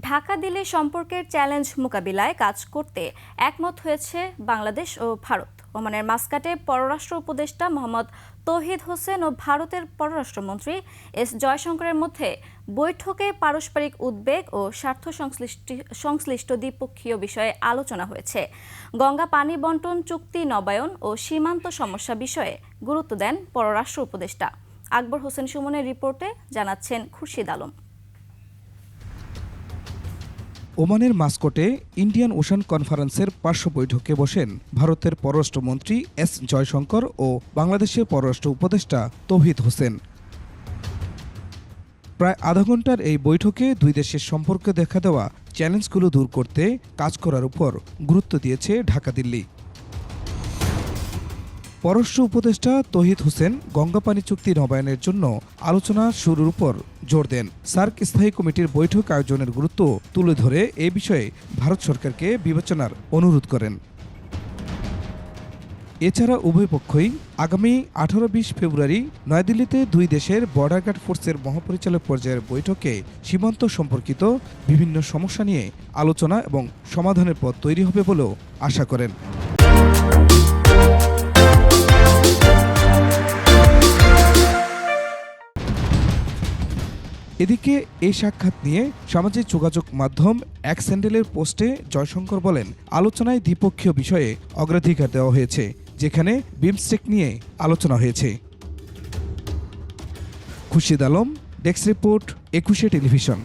ঢাকা দিল্লি সম্পর্কের চ্যালেঞ্জ মোকাবিলায় কাজ করতে একমত হয়েছে বাংলাদেশ ও ভারত। ওমানের মাস্কাটে পররাষ্ট্র উপদেষ্টা মোহাম্মদ তৌহিদ হোসেন ও ভারতের পররাষ্ট্রমন্ত্রী এস জয়শঙ্করের মধ্যে বৈঠকে পারস্পরিক উদ্বেগ ও স্বার্থ সংশ্লিষ্ট সংশ্লিষ্ট দ্বিপক্ষীয় বিষয়ে আলোচনা হয়েছে। গঙ্গা পানি বন্টন চুক্তি নবায়ন ও সীমান্ত সমস্যা বিষয়ে গুরুত্ব দেন পররাষ্ট্র উপদেষ্টা। আকবর হোসেন সুমনের রিপোর্টে জানাচ্ছেন খুরশিদ আলম। ওমানের মাস্কোটে ইন্ডিয়ান ওশান কনফারেন্সের পার্শ্ব বৈঠকে বসেন ভারতের পররাষ্ট্রমন্ত্রী এস জয়শঙ্কর ও বাংলাদেশের পররাষ্ট্র উপদেষ্টা তৌহিদ হোসেন। প্রায় আধা ঘণ্টার এই বৈঠকে দুই দেশের সম্পর্কে দেখা দেওয়া চ্যালেঞ্জগুলো দূর করতে কাজ করার উপর গুরুত্ব দিয়েছে ঢাকা দিল্লি। পররাষ্ট্র উপদেষ্টা তহিদ হোসেন গঙ্গাপানি চুক্তি নবায়নের জন্য আলোচনা শুরুর উপর জোর দেন। সার্ক স্থায়ী কমিটির বৈঠক আয়োজনের গুরুত্ব তুলে ধরে এ বিষয়ে ভারত সরকারকে বিবেচনার অনুরোধ করেন। এছাড়া উভয় পক্ষই আগামী আঠারো বিশ ফেব্রুয়ারি নয়াদিল্লিতে দুই দেশের বর্ডার গার্ড ফোর্সের মহাপরিচালক পর্যায়ের বৈঠকে সীমান্ত সম্পর্কিত বিভিন্ন সমস্যা নিয়ে আলোচনা এবং সমাধানের পথ তৈরি হবে বলেও আশা করেন। এদিকে এই সাক্ষাৎ নিয়ে সামাজিক যোগাযোগ মাধ্যম এক স্যান্ডেলের পোস্টে জয়শঙ্কর বলেন, আলোচনায় দ্বিপক্ষীয় বিষয়ে অগ্রাধিকার দেওয়া হয়েছে, যেখানে বিমস্টেক নিয়ে আলোচনা হয়েছে। Khurshid Alam, desk report, Ekushey television.